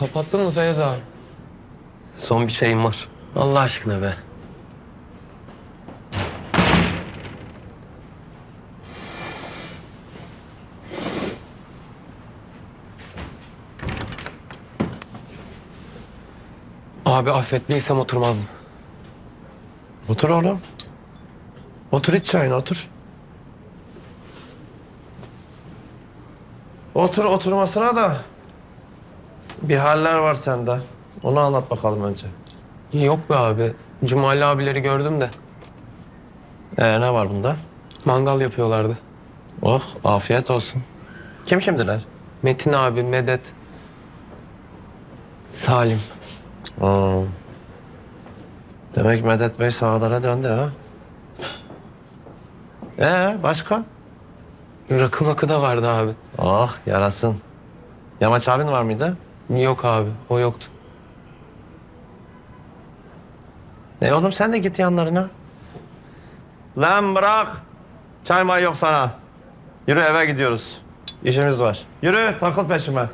Kapattın mı Feyyaz abi? Son bir şeyim var. Allah aşkına be. Abi affet bilsem oturmazdım. Otur oğlum. Otur iç çayını otur. Otur oturmasına da bir haller var sende. Onu anlat bakalım önce. Yok be abi. Cumali abileri gördüm de Ee ne var bunda? mangal yapıyorlardı. Oh afiyet olsun. Kim kimdiler? Metin abi, Medet, Salim. Hmm. Demek Medet Bey sahalara döndü ha. Ee başka? Rakı makı da vardı abi. Ah yarasın. Yamaç abin var mıydı? Yok abi, o yoktu. E oğlum sen de git yanlarına. Lan bırak. Çay may yok sana. Yürü eve gidiyoruz. İşimiz var. Yürü takıl peşime.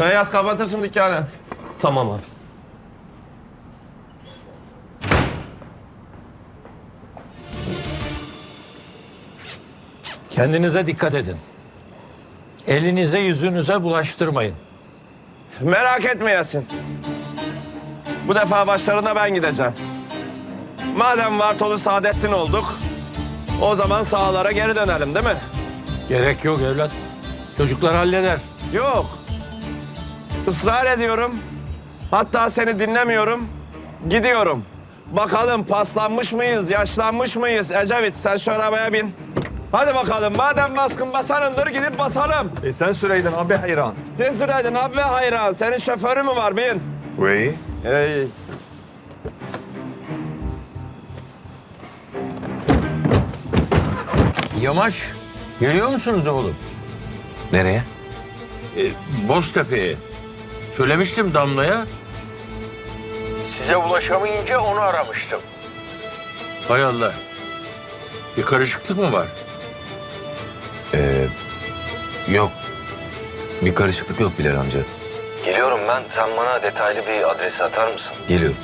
Beyaz kapatırsın dükkanı. Tamam abi. Kendinize dikkat edin. Elinize yüzünüze bulaştırmayın. Merak etme Yasin. Bu defa başlarına ben gideceğim. Madem Vartolu Saadettin olduk, o zaman sahalara geri dönelim değil mi? Gerek yok evlat. Çocuklar halleder. Yok. Israr ediyorum. Hatta seni dinlemiyorum. Gidiyorum. Bakalım paslanmış mıyız, yaşlanmış mıyız? Ecevit sen şu arabaya bin. Hadi bakalım. Madem baskın basanındır gidip basalım. E sen süreydin abi hayran. Sen süreydin abi hayran. Senin şoförü mü var bin? Oui. Ey. Yamaç, geliyor musunuz oğlum? Nereye? E, Boztepe'ye. Söylemiştim Damla'ya. Size ulaşamayınca onu aramıştım. Hay Allah. Bir karışıklık mı var? Yok. Bir karışıklık yok Bilal amca. Geliyorum ben. Sen bana detaylı bir adresi atar mısın? Geliyorum.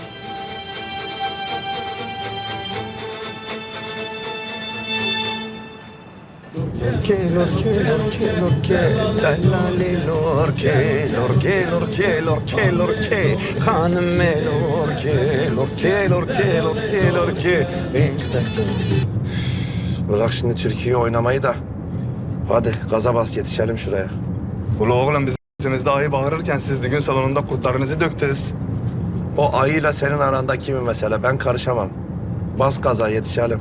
Lorke, lorke, lorke, lorke, dellali lorke, lorke, lorke, lorke, lorke, hanım lorke, lorke, lorke, lorke, lorke. Bırak şimdi Türkiye'yi oynamayı da. Hadi gaza bas yetişelim şuraya. Ulu oğlum biz dahi bağırırken siz düğün salonunda kurtlarınızı döktünüz. O ayıyla senin arandaki bir mesele. Ben karışamam. Bas gaza yetişelim.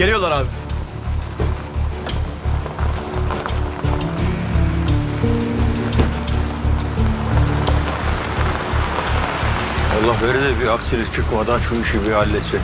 Geliyorlar abi. Allah verir de bir aksilik çıkmadan şu işi bir halletsek.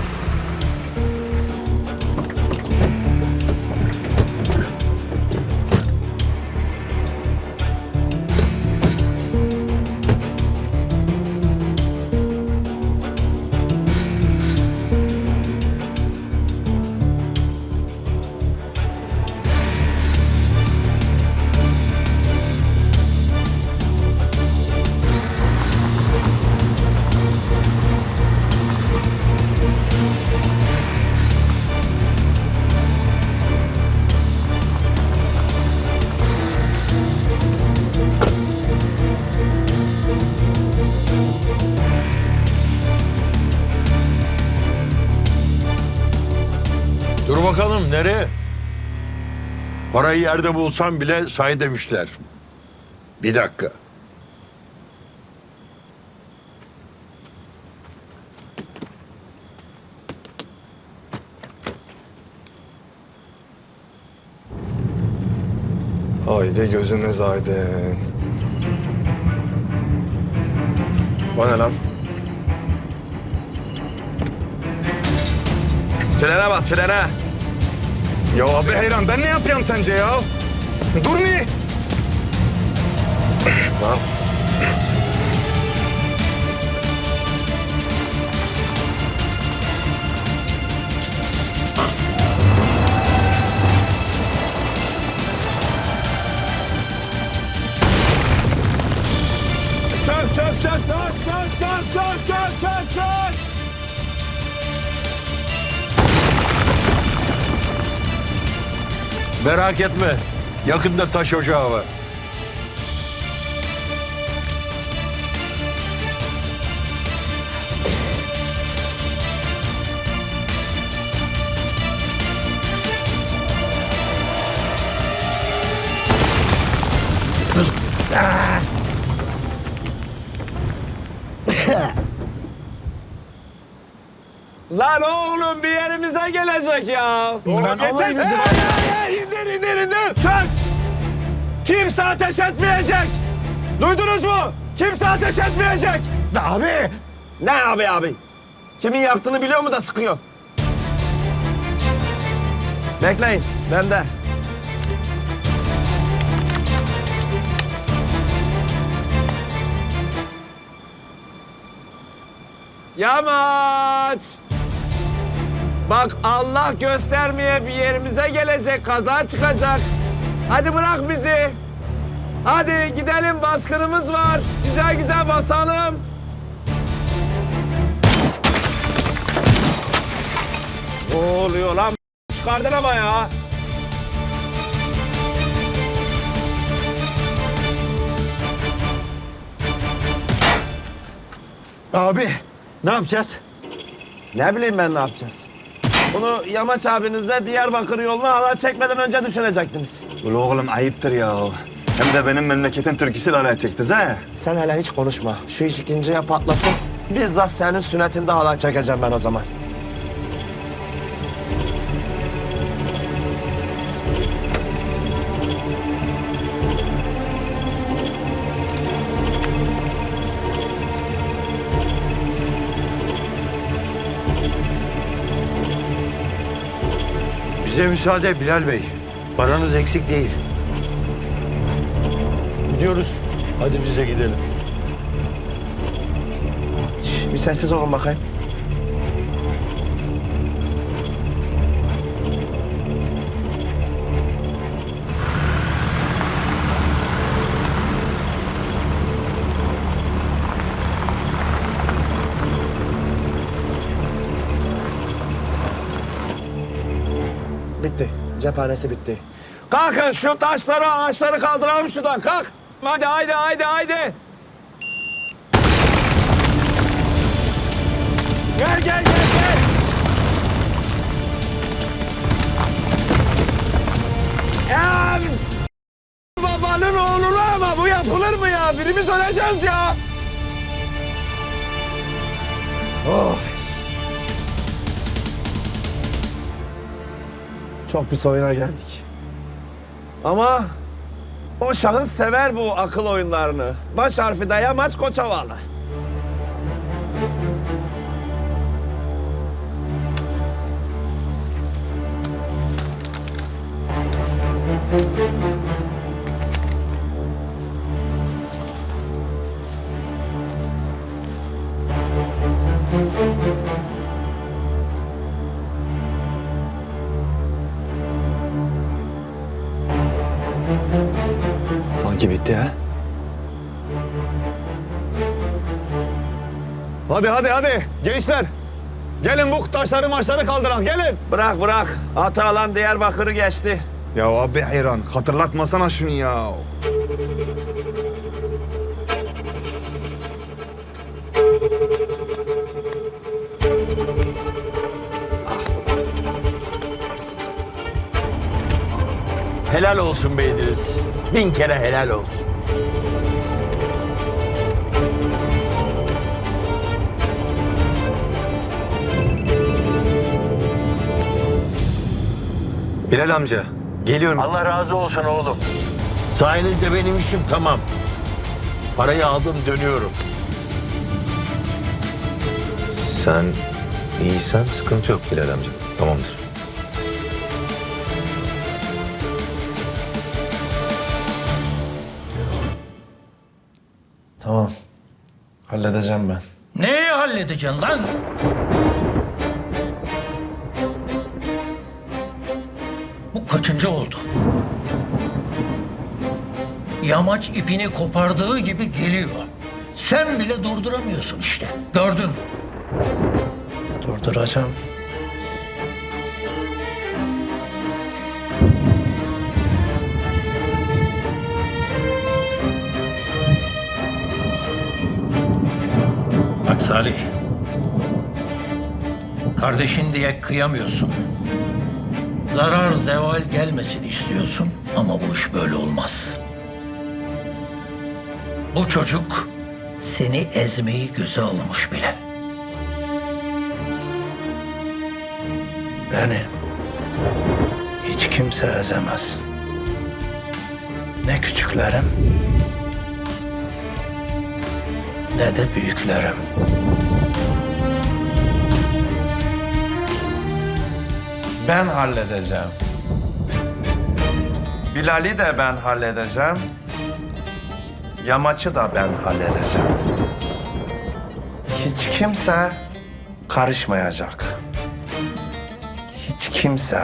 parayı yerde bulsam bile say demişler. Bir dakika. Haydi gözüme zaydın. Bana lan. Frene bas frene. Ya abi Heyran ben ne yapacağım sence ya? Dur mi? Lan. Çak çak çak çak çak çak çak Merak etme. Yakında taş ocağı var. Lan oğlum bir yerimize gelecek ya. Oğlum yeter. Hey, hey, hey, indir indir. Çök. Kimse ateş etmeyecek. Duydunuz mu? Kimse ateş etmeyecek. Abi. Ne abi abi? Kimin yaptığını biliyor mu da sıkıyor? Bekleyin. Ben de. Yamaç. Bak Allah göstermeye bir yerimize gelecek, kaza çıkacak. Hadi bırak bizi. Hadi gidelim baskınımız var. Güzel güzel basalım. Ne oluyor lan? Çıkardın ama ya. Abi ne yapacağız? Ne bileyim ben ne yapacağız? Bunu Yamaç abinizle Diyarbakır yoluna hala çekmeden önce düşünecektiniz. Ulu oğlum ayıptır ya. Hem de benim memleketin türküsüyle alay çektiniz ha. Sen hele hiç konuşma. Şu iş ikinciye patlasın. Bizzat senin sünnetinde halay çekeceğim ben o zaman. Müsaade Bilal Bey. Paranız eksik değil. Gidiyoruz. Hadi bize gidelim. Şş, bir sessiz olun bakayım. Cephanesi bitti. Kalkın şu taşları, ağaçları kaldıralım şuradan. Kalk. Hadi haydi haydi haydi. Gel gel gel gel. Ya babanın oğlunu ama bu yapılır mı ya? Birimiz öleceğiz ya. Çok pis oyuna geldik. Ama o şahıs sever bu akıl oyunlarını. Baş harfi de Yamaç Koçovalı. Sanki bitti ha. Hadi hadi hadi gençler. Gelin bu taşları maçları kaldırak gelin. Bırak bırak. Atı alan Diyarbakır'ı geçti. Ya abi hayran hatırlatmasana şunu ya. Helal olsun be İdris. Bin kere helal olsun. Bilal amca, geliyorum. Allah razı olsun oğlum. Sayenizde benim işim tamam. Parayı aldım dönüyorum. Sen iyisen sıkıntı yok Bilal amca. Tamamdır. Tamam. Halledeceğim ben. Neyi halledeceksin lan? Bu kaçıncı oldu? Yamaç ipini kopardığı gibi geliyor. Sen bile durduramıyorsun işte. Gördün. Durduracağım. Salih. Kardeşin diye kıyamıyorsun. Zarar zeval gelmesin istiyorsun ama bu iş böyle olmaz. Bu çocuk seni ezmeyi göze almış bile. Beni hiç kimse ezemez. Ne küçüklerim ne de büyüklerim. Ben halledeceğim. Bilal'i de ben halledeceğim. Yamaç'ı da ben halledeceğim. Hiç kimse karışmayacak. Hiç kimse.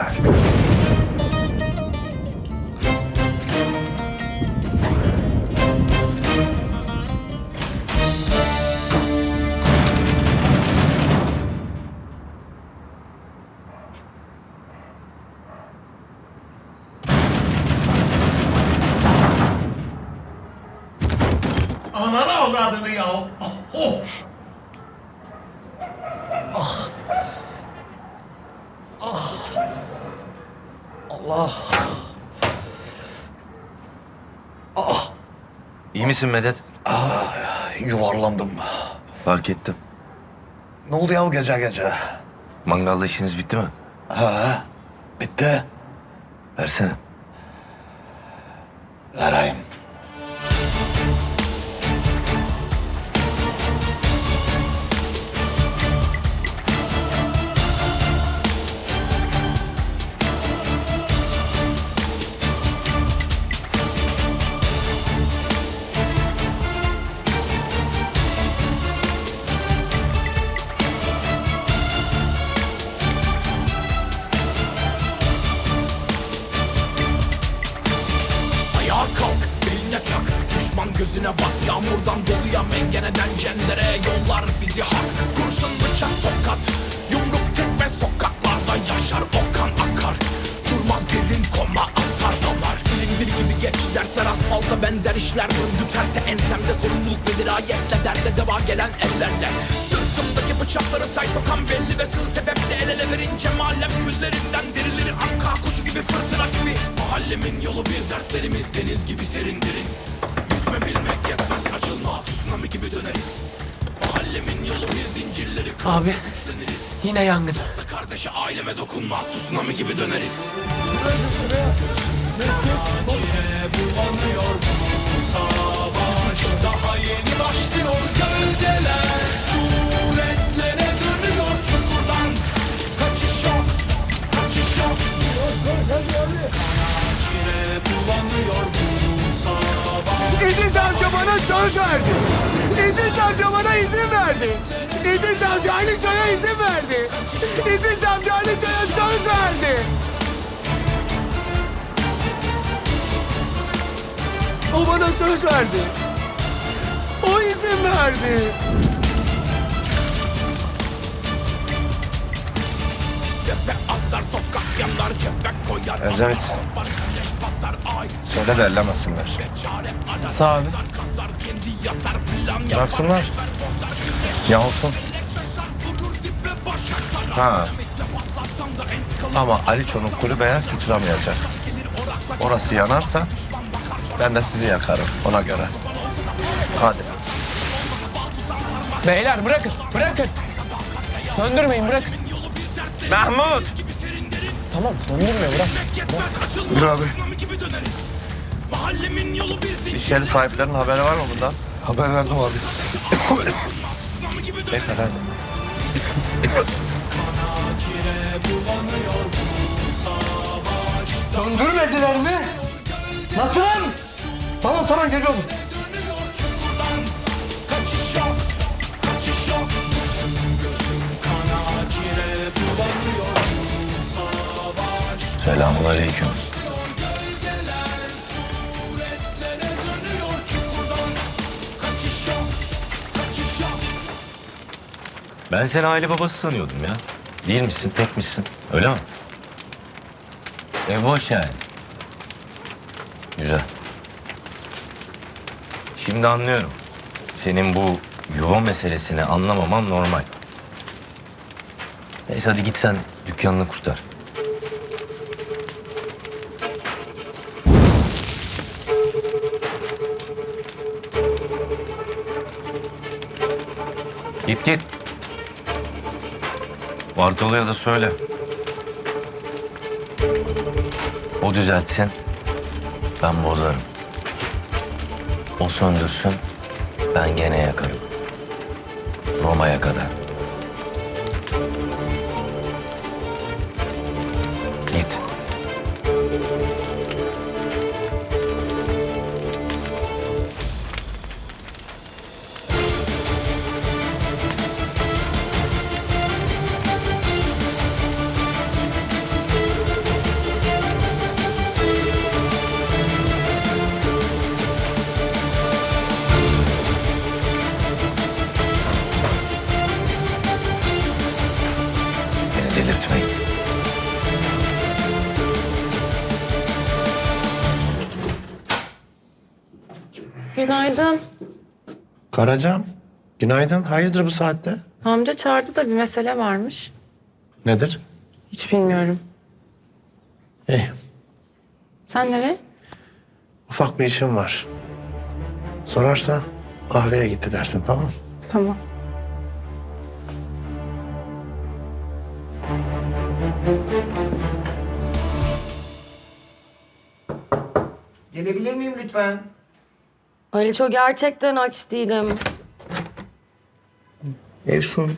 İyi misin Medet? Yuvarlandım. Fark ettim. Ne oldu ya o gece gece? Mangalda işiniz bitti mi? Ha, bitti. Versene. Vereyim. Kalk, beline tak. Düşman gözüne bak. Yağmurdan doluya mengeneden cendere Yollar bizi hak. Kurşun bıçak tokat. Yumruk tekme sokaklarda yaşar. Okan akar. Durmaz derin koma atar damar. Silindir gibi geç dertler asfalta benzer işler Döndü terse ensemde sorumluluk ve dirayetle Derde deva gelen ellerle Sırtımdaki bıçakları say sokan belli ve sığ sebeple El ele verince mahallem küllerinden dirilir. Anka kuşu gibi fırtına tipi Mahallemin yolu bir dertlerimiz deniz gibi serin derin. Yüzme bilmek yetmez açılma tsunami gibi döneriz. Mahallemin yolu bir zincirleri kırıp Abi. güçleniriz Yine yangın. Dosta kardeşe aileme dokunma tsunami gibi döneriz. Bulanıyor bu savaş İdris amca bana söz verdi. İdris amca bana izin verdi. İdris amca Ali Çoğ'a izin verdi. İdris amca Ali Çoğ'a söz verdi. O bana söz verdi. O izin verdi. Tepe atlar sokak yanar cephe koyar Ecevit. Söyle de ellemesinler. Sağ abi. Bıraksınlar. Yansın. Ha. Ama Aliço'nun kulübeye sıçramayacak. Orası yanarsa ben de sizi yakarım ona göre. Hadi. Beyler bırakın, bırakın. Söndürmeyin, bırakın. Mahmut! Tamam, söndürme, bırak. Dur abi. Mahallemin yolu bir zincir İş yeri sahiplerinin haberi var mı bundan? Haber verdim abi. Savaşta Döndürmediler mi? Nasıl lan? Tamam tamam geliyorum. Selamun aleyküm. Ben seni aile babası sanıyordum ya. Değil misin, tek misin? Öyle mi? E boş yani. Güzel. Şimdi anlıyorum. Senin bu yuva meselesini anlamaman normal. Neyse hadi git sen dükkanını kurtar. Git git. Da söyle. O düzeltsin. Ben bozarım. O söndürsün. Ben gene yakarım. Roma'ya kadar. Günaydın. Karacam, günaydın. Hayırdır bu saatte? Amca çağırdı da bir mesele varmış. Nedir? Hiç bilmiyorum. Eh, Sen nereye? ufak bir işim var. Sorarsa kahveye gitti dersin, tamam Tamam. Gelebilir miyim lütfen? Aliço gerçekten aç değilim. Efsun.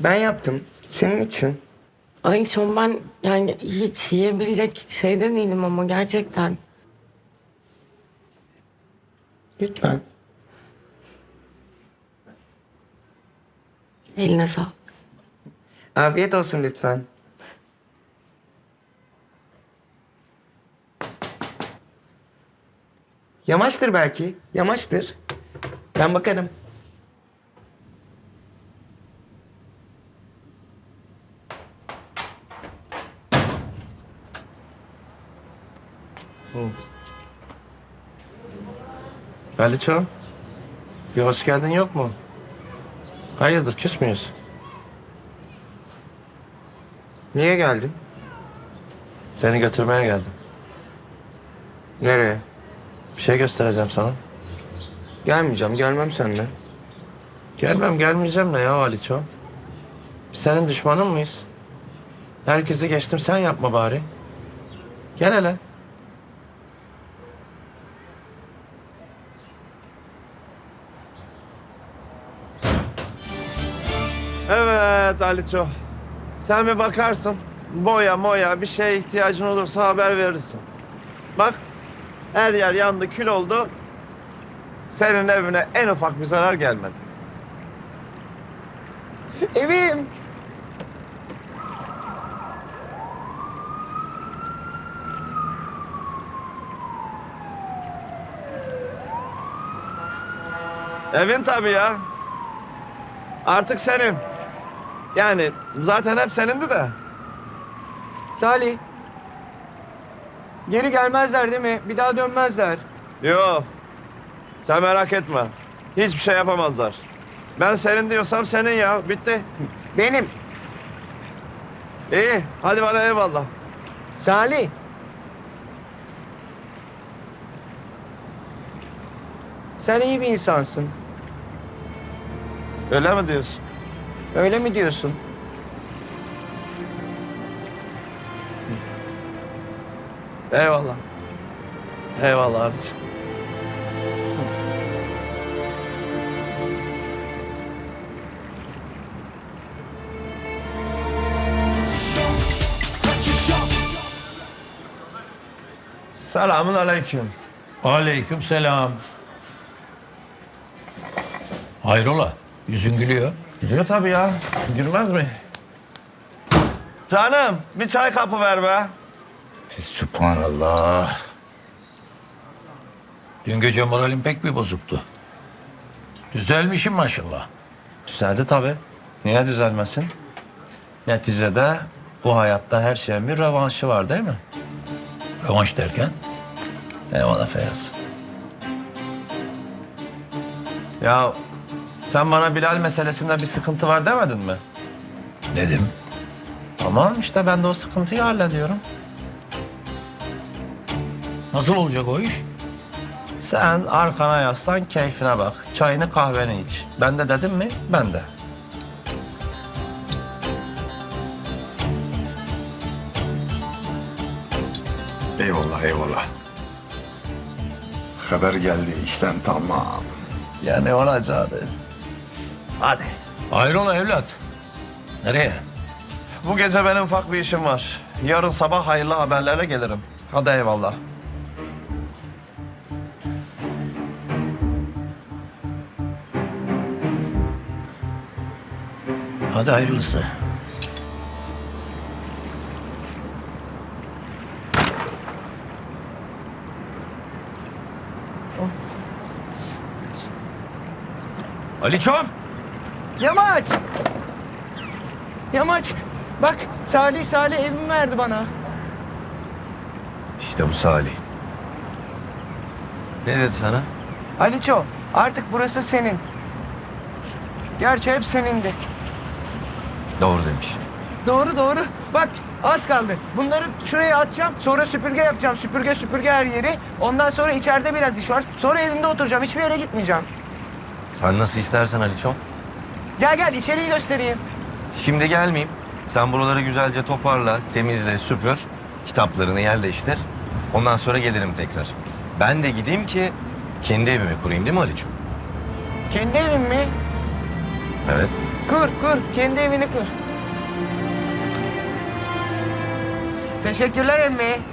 Ben yaptım. Senin için. Aliço ben yani hiç yiyebilecek şeyde değilim ama gerçekten. Lütfen. Eline sağlık. Afiyet olsun lütfen. Yamaçtır belki. Yamaçtır. Ben bakarım. Aliço, bir hoş geldin yok mu? Hayırdır, küs müyüz? Niye geldin? Seni götürmeye geldim. Nereye? Bir şey göstereceğim sana. Gelmeyeceğim. Gelmem seninle. Gelmem, gelmeyeceğim ne ya Aliço? Biz senin düşmanın mıyız? Herkesi geçtim, sen yapma bari. Gel hele. Evet Aliço. Sen bir bakarsın. Boya moya bir şeye ihtiyacın olursa haber verirsin. Bak her yer yandı kül oldu. Senin evine en ufak bir zarar gelmedi. Evim. Evin tabii ya. Artık senin. Yani zaten hep senindi de. Salih. Geri gelmezler değil mi? Bir daha dönmezler. Yok. Sen merak etme. Hiçbir şey yapamazlar. Ben senin diyorsam senin ya. Bitti. Benim. İyi. Hadi bana eyvallah. Salih. Sen iyi bir insansın. Öyle mi diyorsun? Öyle mi diyorsun? Eyvallah. Eyvallah abicim. Selamun aleyküm. Aleyküm selam. Hayrola? Yüzün gülüyor. Gidiyor tabii ya. Gülmez mi? Canım bir çay kapı ver be. Sübhanallah. Dün gece moralim pek bir bozuktu. Düzelmişim maşallah. Düzeldi tabii. Niye düzelmesin? Neticede bu hayatta her şeyin bir revanşı var değil mi? Revanş derken? Eyvallah Feyyaz. Ya sen bana Bilal meselesinde bir sıkıntı var demedin mi? Dedim. Tamam işte ben de o sıkıntıyı hallediyorum. Nasıl olacak o iş? Sen arkana yaslan keyfine bak. Çayını kahveni iç. Ben de dedim mi? Ben de. Eyvallah eyvallah. Haber geldi işlem tamam. Yani olacaktı. Hadi. Hayrola evlat? Nereye? Bu gece benim ufak bir işim var. Yarın sabah hayırlı haberlerle gelirim. Hadi eyvallah. Hadi hayırlısı. Aliçom! Yamaç! Yamaç! Bak Salih Salih evimi verdi bana. İşte bu Salih. Ne dedi sana? Aliço artık burası senin. Gerçi hep senindi. Doğru demiş. Doğru doğru. Bak az kaldı. Bunları şuraya atacağım. Sonra süpürge yapacağım. Süpürge süpürge her yeri. Ondan sonra içeride biraz iş var. Sonra evimde oturacağım. Hiçbir yere gitmeyeceğim. Sen nasıl istersen Aliçom. Gel gel içeriği göstereyim. Şimdi gelmeyeyim. Sen buraları güzelce toparla, temizle, süpür. Kitaplarını yerleştir. Ondan sonra gelirim tekrar. Ben de gideyim ki kendi evimi kurayım değil mi Aliçom? Kendi evin mi? Evet. Kur kur. Kendi evini kur. Teşekkürler emmi.